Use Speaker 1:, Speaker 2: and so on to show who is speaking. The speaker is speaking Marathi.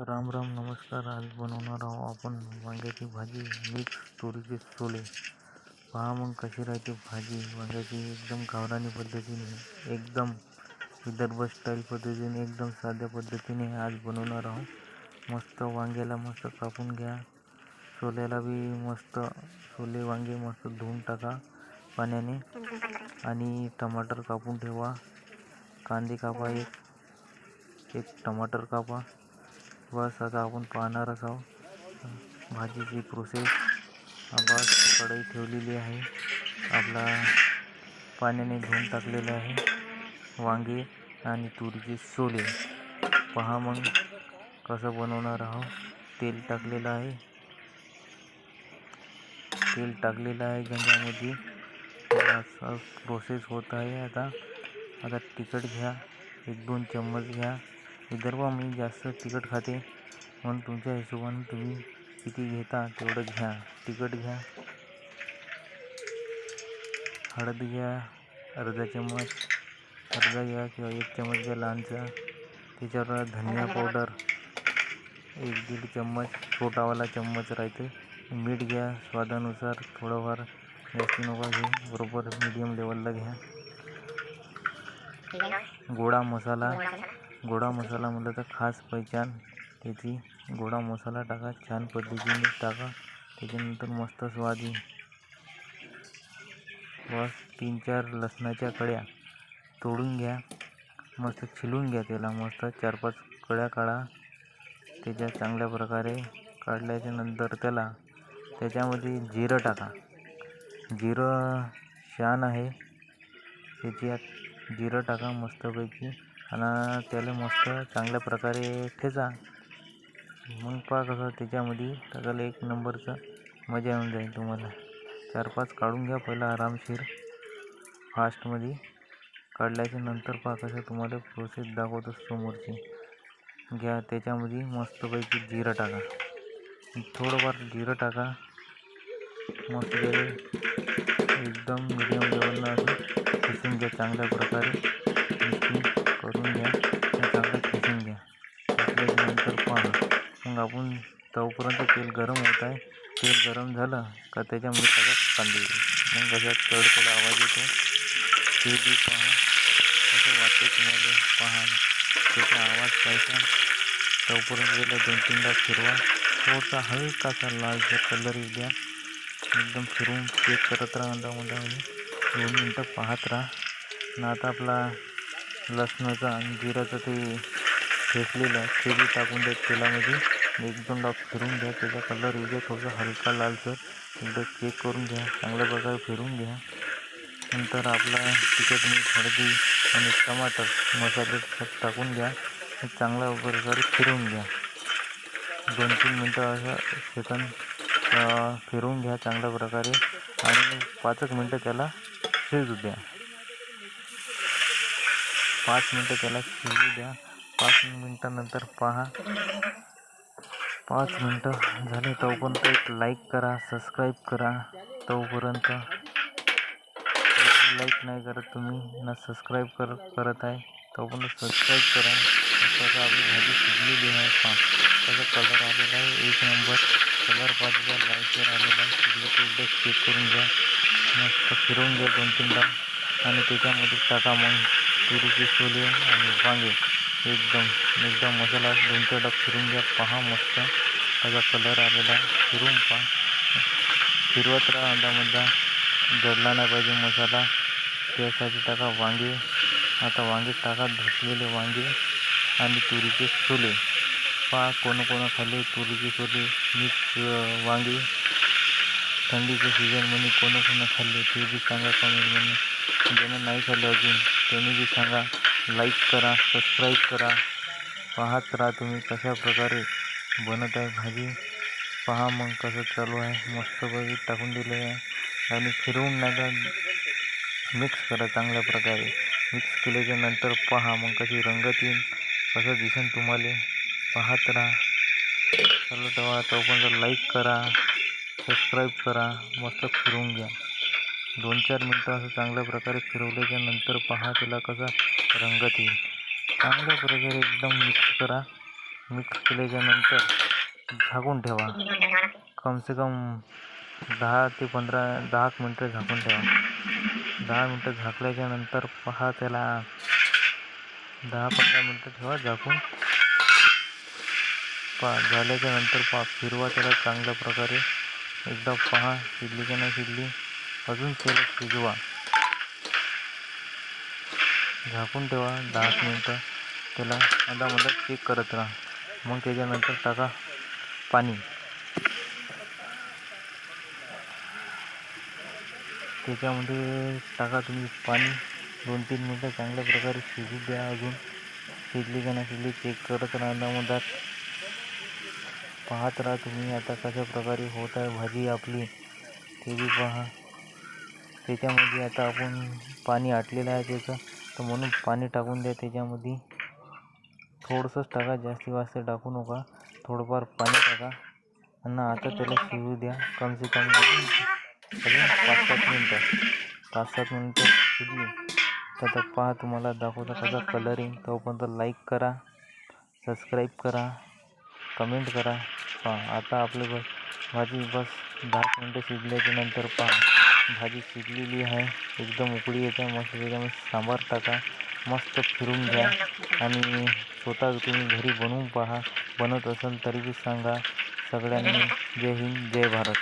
Speaker 1: राम राम नमस्कार. आज बनवणार आहोत आपण वांग्याची भाजी मिक्स तुरीचे छोले. पहा मग कशी राहते भाजी. वांग्याची एकदम गावरानी पद्धतीने एकदम विदर्भ स्टाईल पद्धतीने एकदम साध्या पद्धतीने आज बनवणार आहोत. मस्त वांग्याला मस्त कापून घ्या. छोल्याला बी मस्त छोले वांगे मस्त धुवून टाका पाण्याने. आणि टमाटर कापून ठेवा. कांदे कापा एक एक टमाटर कापा. बस आता आपण पाहणारच आहोत भाजीची प्रोसेस बस कढई ठेवलेली आहे. आपला पाण्याने धुवून टाकलेलं आहे. वांगे आणि सोले. पहा मग कसं बनवणार आहोत. तेल टाकलेलं आहे. तेल टाकलेलं आहे गंजामध्ये. असं प्रोसेस होत आहे आता. आता तिखट घ्या. एक दोन चम्मच घ्या. विदर्भात मी जास्त तिखट खाते. म्हणून तुमच्या हिशोबाने तुम्ही किती घेता तेवढं घ्या. तिखट घ्या. हळद घ्या. अर्धा चम्मच. अर्धा घ्या किंवा एक चम्मच घ्या लहानचा धनिया पावडर. एक दीड चम्मच. छोटावाला चम्मच राहते. मीठ घ्या. स्वादानुसार थोडंफार जास्त नका घेऊ. बरोबर मीडियम लेवलला घ्या. गोडा मसाला. गोडा मसाला म्हटलं तर खास पहिचान त्याची गोडा मसाला टाका छान पद्धतीने टाका. त्याच्यानंतर मस्त स्वाद येईल. बस तीन चार लसणाच्या कळ्या तोडून घ्या. मस्त छिलून घ्या त्याला. मस्त चार पाच कळ्या काढा. त्याच्या चांगल्या प्रकारे काढल्याच्या नंतर त्याला त्याच्यामध्ये जिरं टाका. जिरं शान आहे. त्याच्यात जिरं टाका मस्तपैकी. आणि त्याला मस्त चांगल्या प्रकारे ठेचा. मग पहा कसं त्याच्यामध्ये त्याला एक नंबरचं मजा येऊन जाईल तुम्हाला. चार पाच काढून घ्या पहिला आरामशीर फास्टमध्ये काढल्याच्या नंतर पहा कसं तुम्हाला प्रोसेस दाखवतो समोरची. घ्या त्याच्यामध्ये मस्तपैकी जिरं टाका. थोडंफार जिरं टाका. मस्त एकदम मिडियम लेवलला असं खिसून घ्या चांगल्या प्रकारे. करून घ्या. आणि चांगलं खिसून घ्या. खिसल्यानंतर पहा मग आपण तोपर्यंत तेल गरम होत आहे. तेल गरम झालं का त्याच्यामध्ये सगळं कांदे मग कशात कडकड आवाज येतो. ते बी पहा. असं वाटतं तुम्हाला. पहा. त्याचा आवाज पाहिजे तोपर्यंत गेला दोन तीनदा फिरवा. थोडासा हलकासा लालचा कलर येऊ द्या. एकदम फिरून चेक करत राहा अंदामध्ये दोन मिनटं पाहत राहा. ना आता आपला लसणाचा आणि जिराचं ते ठेचलेलं ते बी टाकून द्या तेलामध्ये. एक दोन डाग फिरून घ्या. त्याचा कलर येऊ द्या. हलका लालसर. एकदा चेक करून घ्या. चांगल्या प्रकारे फिरून घ्या. नंतर आपला तिखट मीठ हळदी आणि टमाटर मसाले टाकून घ्या. चांगल्या प्रकारे फिरवून घ्या. दोन तीन मिनटं असं सेकंद फिरवून घ्या चांगल्या प्रकारे. आणि पाच एक मिनटं त्याला शिजू द्या. पाच मिनटं त्याला शिजू द्या. पाच मिनटानंतर पहा. पाच मिनटं झाले तोपर्यंत एक लाईक करा सबस्क्राईब करा. तोपर्यंत लाईक नाही करत तुम्ही ना सबस्क्राईब कर करत आहे. तोपर्यंत सबस्क्राईब करा. त्याचा आपली भाजी शिजलेली आहे पहा. त्याचा कलर आलेला आहे. एक नंबर कलर पाहिजे लाईटवर आलेला आहे. शिजलं की एकदा चेक करून घ्या. मस्त फिरवून घ्या दोन तीनदा आणि त्याच्यामध्ये टाका मग. तुरीचे छोले आणि वांगे एकदम एकदम मसाला दोन चार डब फिरून घ्या. पहा मस्त. त्याचा कलर आलेला फिरून पहा. फिरवत राहा अंदामधला जडला नाही पाहिजे मसाला. त्यासाठी टाका वांगे. आता वांगे टाका. धुतलेले वांगे आणि तुरीचे छोले. पहा कोण कोण खाल्ले तुरीचे छोले. मिक्स वांगे. थंडीच्या सीझनमध्ये कोण कोण खाल्ले ते बी सांगा कमेंटमध्ये ज्यांना नाही खाल्लं अजून तुम्ही बी सांगा लाईक करा सबस्क्राईब करा. पाहत राहा तुम्ही कशा प्रकारे बनत आहे भाजी. पहा मग कसं चालू आहे. मस्तपैकी टाकून दिलं आहे. आणि फिरवून नका मिक्स करा चांगल्या प्रकारे. मिक्स केल्याच्यानंतर पहा मग कशी रंगत येईल. कसं दिसेल तुम्हाला. पाहत राहा. चलो तेव्हा तोपर्यंत लाईक करा. सबस्क्राईब करा. मस्त फिरवून घ्या. दोन चार मिनटं असं चांगल्या प्रकारे फिरवल्याच्या नंतर पहा त्याला कसा रंगत येईल. चांगल्या प्रकारे एकदम मिक्स करा. मिक्स केल्याच्या नंतर झाकून ठेवा. कमसे कम दहा ते पंधरा, दहा मिनटं झाकून ठेवा. दहा मिनटं झाकल्याच्या नंतर पहा त्याला दहा पंधरा मिनटं ठेवा झाकून. पहा झाल्याच्या नंतर पहा फिरवा त्याला चांगल्या प्रकारे. एकदा पहा शिजली का नाही शिजली अजून त्याला शिजवा. झाकून ठेवा दहा मिनटं. त्याला मधामधात चेक करत राहा. मग त्याच्यानंतर टाका पाणी. त्याच्यामध्ये टाका तुम्ही पाणी. दोन तीन मिनटं चांगल्या प्रकारे शिजू द्या अजून. शिजली का नाही शिजली चेक करत राहा मधात पाहत राहा तुम्ही आता कशा प्रकारे होत आहे भाजी आपली. ते बी पहा. त्याच्यामध्ये आता आपण पाणी आटलेलं आहे त्याचं. तर म्हणून पाणी टाकून द्या त्याच्यामध्ये. थोडंसंच टाका जास्ती वाजता टाकू नका. थोडंफार पाणी टाका. आणि आता त्याला शिजू द्या. कमसे कम अजून पाच सात मिनटं. पाच सात मिनटं शिजली. तर आता पहा तुम्हाला दाखवता कसा कलर येईल. तोपर्यंत लाईक करा. सबस्क्राईब करा. कमेंट करा. पहा आता आपलं बस भाजी बस दहा मिनटं शिजल्याच्या नंतर पहा. भाजी शिजलेली आहे. एकदम उकळी येते. मस्त त्याच्यामध्ये सांबार टाका. मस्त फिरून घ्या. आणि स्वतः तुम्ही घरी बनवून पहा. बनत असेल तरी बी सांगा. सगळ्यांनी. जय हिंद जय भारत.